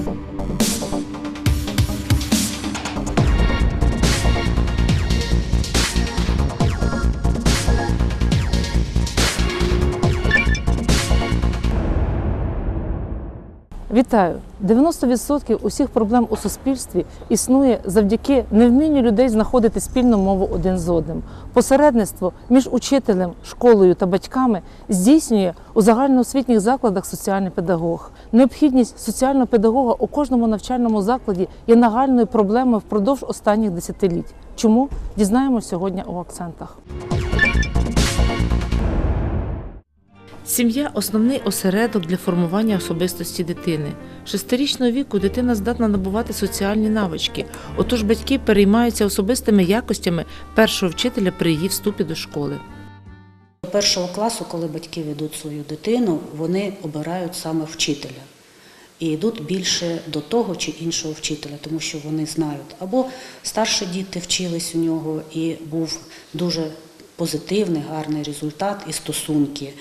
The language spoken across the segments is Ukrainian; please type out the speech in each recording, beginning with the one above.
Thank. Вітаю! 90% усіх проблем у суспільстві існує завдяки невмінню людей знаходити спільну мову один з одним. Посередництво між учителем, школою та батьками здійснює у загальноосвітніх закладах соціальний педагог. Необхідність соціального педагога у кожному навчальному закладі є нагальною проблемою впродовж останніх десятиліть. Чому дізнаємося сьогодні у акцентах? Сім'я основний осередок для формування особистості дитини. Шестирічного віку дитина здатна набувати соціальні навички, отож батьки переймаються особистими якостями першого вчителя при її вступі до школи. До першого класу, коли батьки ведуть свою дитину, вони обирають саме вчителя і йдуть більше до того чи іншого вчителя, тому що вони знають або старші діти вчились у нього і був дуже позитивний, гарний результат і стосунки.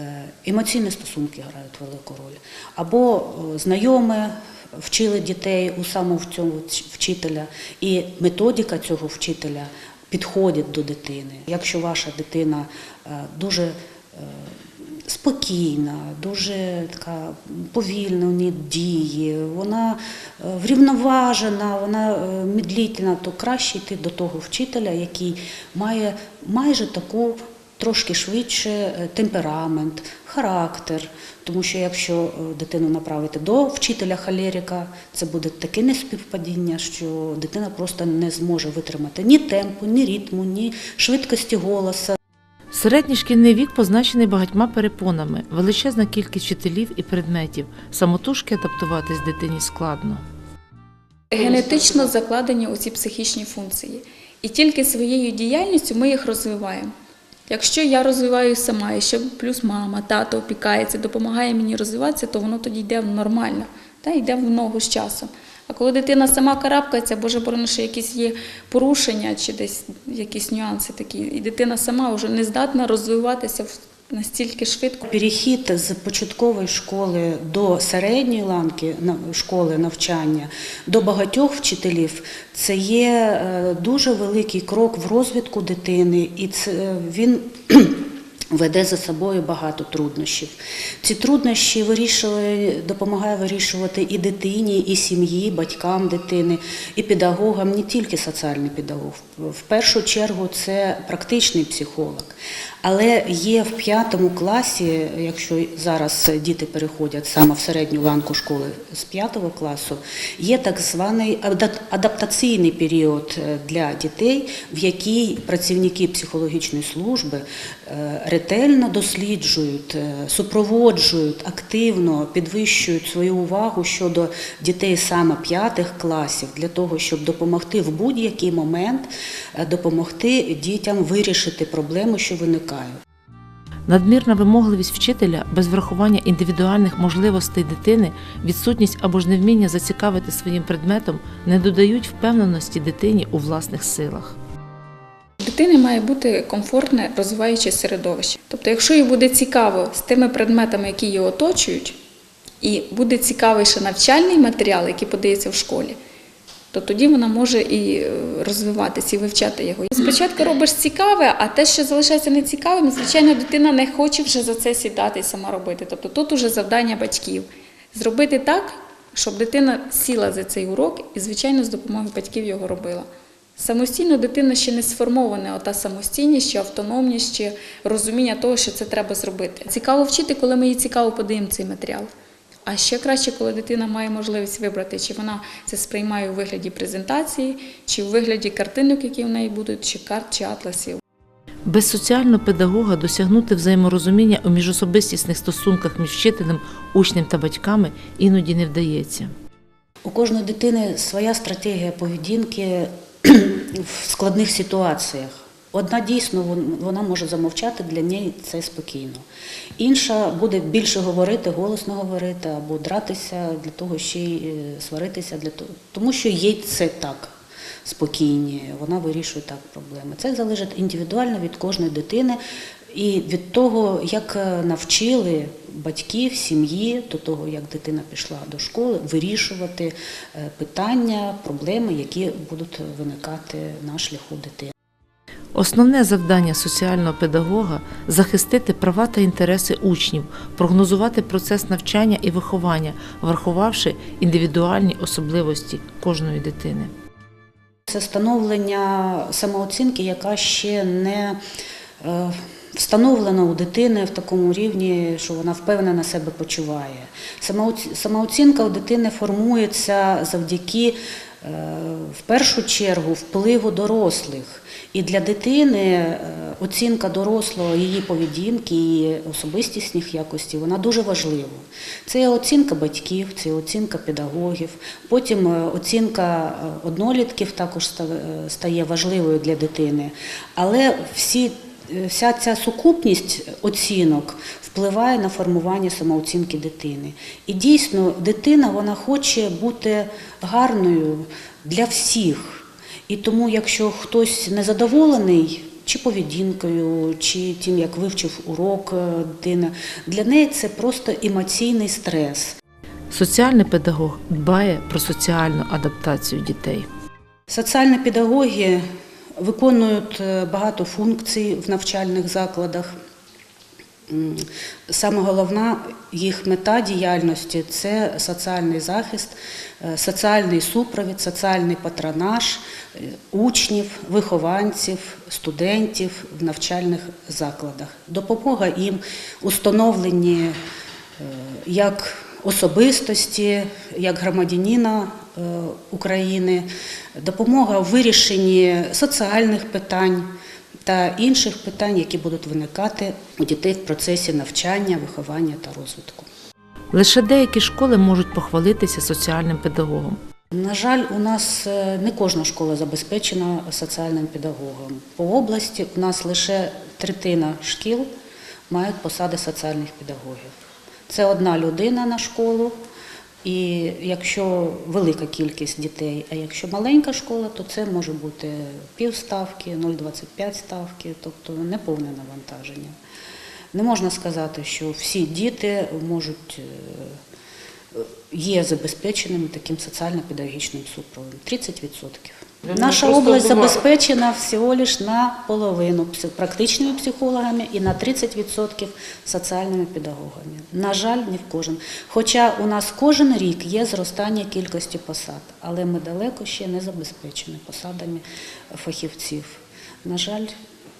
Е, Емоційні стосунки грають велику роль. Або знайоме знайомі вчили дітей у самого цього вчителя, і методика цього вчителя підходить до дитини. Якщо ваша дитина е, дуже е, спокійна, дуже така повільна діє, вона е, врівноважена, вона е, медлительна, то краще йти до того вчителя, який має майже таку трошки швидше е, темперамент, характер. Тому що якщо дитину направити до вчителя холерика, це буде таке неспівпадіння, що дитина просто не зможе витримати ні темпу, ні ритму, ні швидкості голосу. Середній шкільний вік позначений багатьма перепонами, величезна кількість вчителів і предметів. Самотужки адаптуватись дитині складно. Генетично закладені у ці психічні функції. І тільки своєю діяльністю ми їх розвиваємо. Якщо я розвиваю сама, і ще плюс мама, тато опікається, допомагає мені розвиватися, то воно тоді йде нормально, та, йде в ногу з часом. А коли дитина сама карабкається, боже борони, що якісь є порушення чи десь якісь нюанси такі, і дитина сама вже не здатна розвиватися в- настільки швидко. Перехід з початкової школи до середньої ланки школи навчання до багатьох вчителів це є е, дуже великий крок в розвитку дитини, і це е, він. Веде за собою багато труднощів. Ці труднощі вирішує, допомагає вирішувати і дитині, і сім'ї, батькам дитини, і педагогам, не тільки соціальний педагог. В першу чергу це практичний психолог. Але є в п'ятому класі, якщо зараз діти переходять саме в середню ланку школи з п'ятого класу, є так званий адаптаційний період е, для дітей, в який працівники психологічної служби е, ретельно досліджують, е, супроводжують, активно підвищують свою увагу щодо дітей саме п'ятих класів для того, щоб допомогти в будь-який момент допомогти дітям вирішити проблеми, що виникають. Надмірна вимогливість вчителя без врахування індивідуальних можливостей дитини, відсутність або ж невміння зацікавити своїм предметом не додають впевненості дитині у власних силах. У дитини має бути комфортне розвиваюче середовище. Тобто, якщо їй буде цікаво з тими предметами, які її оточують, і буде цікавий ще навчальний матеріал, який подається в школі, то тоді вона може і е, розвиватися, і вивчати його. Спочатку робиш цікаве, а те, що залишається нецікавим, звичайно, дитина не хоче вже за це сідати і сама робити. Тобто тут уже завдання батьків зробити так, щоб дитина сіла за цей урок і, звичайно, з допомогою батьків його робила. Самостійно дитина ще не сформована, ота самостійність, чи автономність, чи розуміння того, що це треба зробити. Цікаво вчити, коли ми їй цікаво подаємо цей матеріал. А ще краще, коли дитина має можливість вибрати, чи вона це сприймає у вигляді презентації, чи у вигляді картинок, які в неї будуть, чи карт, чи атласів. Без соціального педагога досягнути взаєморозуміння у міжособистісних стосунках між вчителем, учнем та батьками іноді не вдається. У кожної дитини своя стратегія поведінки в складних ситуаціях. Одна дійсно вона може замовчати, для неї це спокійно. Інша буде більше говорити, голосно говорити або дратися для того, ще й е, сваритися для того, тому що їй це так спокійніше, вона вирішує так проблеми. Це залежить індивідуально від кожної дитини, І від того, як е, навчили батьків, сім'ї до того, як дитина пішла до школи, вирішувати е, питання, проблеми, які будуть виникати на шляху дитини. Основне завдання соціального педагога захистити права та інтереси учнів, прогнозувати процес навчання і виховання, врахувавши індивідуальні особливості кожної дитини. Це становлення самооцінки, яка ще не е, встановлена у дитини в такому рівні, що вона впевнена себе почуває. Самооцінка у дитини формується завдяки в першу чергу впливу дорослих. І для дитини е, оцінка дорослого її поведінки, її особистісних якостей, вона дуже важлива. Це оцінка батьків, це оцінка педагогів, потім е, оцінка е, однолітків також е, стає важливою для дитини. Але всі, е, вся ця сукупність оцінок впливає на формування самооцінки дитини. І дійсно, дитина вона хоче бути гарною для всіх. І тому, якщо хтось незадоволений чи поведінкою, чи тим, як вивчив урок е, дитина, для неї це просто емоційний стрес. Соціальний педагог дбає про соціальну адаптацію дітей. Соціальні педагоги виконують е, багато функцій в навчальних закладах. Саме головна їх мета діяльності це соціальний захист, е, соціальний супровід, соціальний патронаж е, учнів, вихованців, студентів в навчальних закладах. Допомога їм у становленні е, як особистості, як громадянина е, України, допомога в вирішенні соціальних питань та інших питань, які будуть виникати у дітей в процесі навчання, виховання та розвитку. Лише деякі школи можуть похвалитися соціальним педагогом. На жаль, у нас е, не кожна школа забезпечена соціальним педагогом. По області у нас лише третина шкіл мають посади соціальних педагогів. Це одна людина на школу, і якщо велика кількість дітей, а якщо маленька школа, то це може бути півставки, 0,25 ставки, тобто неповне навантаження. Не можна сказати, що всі діти можуть е, є забезпеченими таким соціально-педагогічним супроводом. 30%. Наша область забезпечена всього лиш на половину практичними психологами і на 30% соціальними педагогами. На жаль, не в кожен. Хоча у нас кожен рік є зростання кількості посад, але ми далеко ще не забезпечені посадами фахівців. На жаль,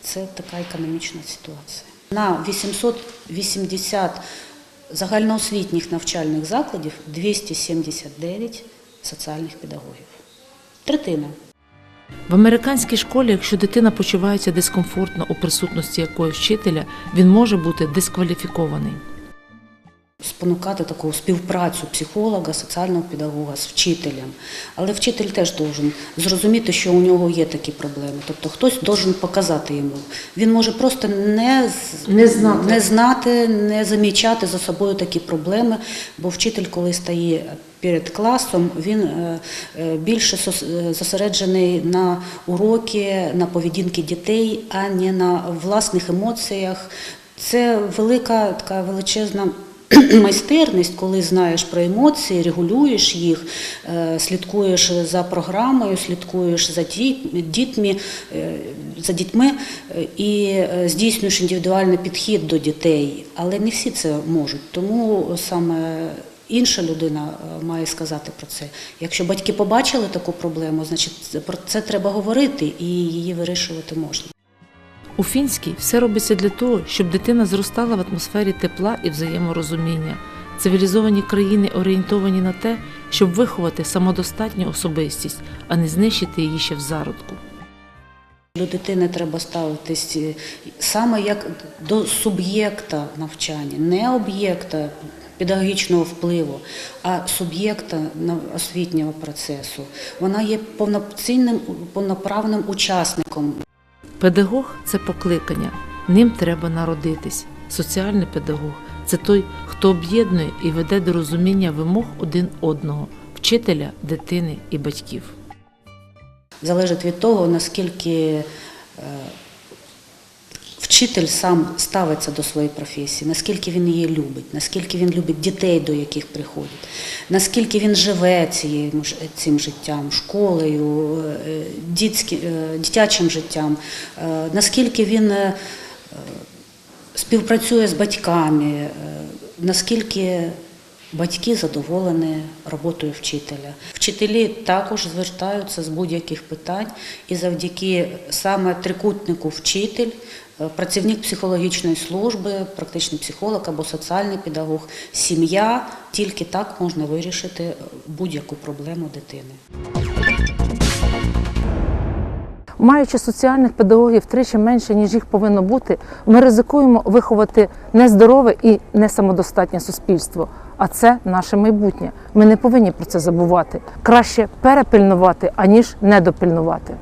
це така економічна ситуація. На 880 загальноосвітніх навчальних закладів 279 соціальних педагогів. Третина. В американській школі, якщо дитина почувається дискомфортно у присутності якогось вчителя, він може бути дискваліфікований. спонукати таку співпрацю психолога, соціального педагога з вчителем. Але вчитель теж должен зрозуміти, що у нього є такі проблеми. Тобто хтось должен показати йому. Він може просто не, Не знати. не знати, не замічати за собою такі проблеми, бо вчитель, коли стає перед класом, він е, е, більше е, зосереджений на уроки, на поведінки дітей, а не на власних емоціях. Це велика така величезна майстерність, коли знаєш про емоції, регулюєш їх, слідкуєш за програмою, слідкуєш за дітьми, за дітьми і здійснюєш індивідуальний підхід до дітей. Але не всі це можуть. Тому саме інша людина е, має сказати про це. Якщо батьки побачили таку проблему, значить про це треба говорити і її вирішувати можна. У фінській все робиться для того, щоб дитина зростала в атмосфері тепла і взаєморозуміння. Цивілізовані країни орієнтовані на те, щоб виховати самодостатню особистість, а не знищити її ще в зародку. До дитини треба ставитись е, саме як до суб'єкта навчання, не об'єкта педагогічного впливу, а суб'єкта освітнього процесу. Вона є повноцінним, повноправним учасником Педагог це покликання, ним треба народитись. Соціальний педагог це той, хто об'єднує і веде до розуміння вимог один одного, вчителя, дитини і батьків. залежить від того, наскільки е, вчитель сам ставиться до своєї професії, наскільки він її любить, наскільки він любить дітей, до яких приходить, наскільки він живе цією, цим життям, школою, е, дітські- е, дитячим життям, е, наскільки він співпрацює з батьками, наскільки батьки задоволені роботою вчителя. Вчителі також звертаються з будь-яких питань, і завдяки саме трикутнику вчитель, е, працівник психологічної служби, практичний психолог або соціальний педагог, сім'я, тільки так можна вирішити будь-яку проблему дитини. Маючи соціальних педагогів тричі менше, ніж їх повинно бути, ми ризикуємо виховати нездорове і несамодостатнє суспільство. А це наше майбутнє. Ми не повинні про це забувати. Краще перепильнувати, аніж недопильнувати.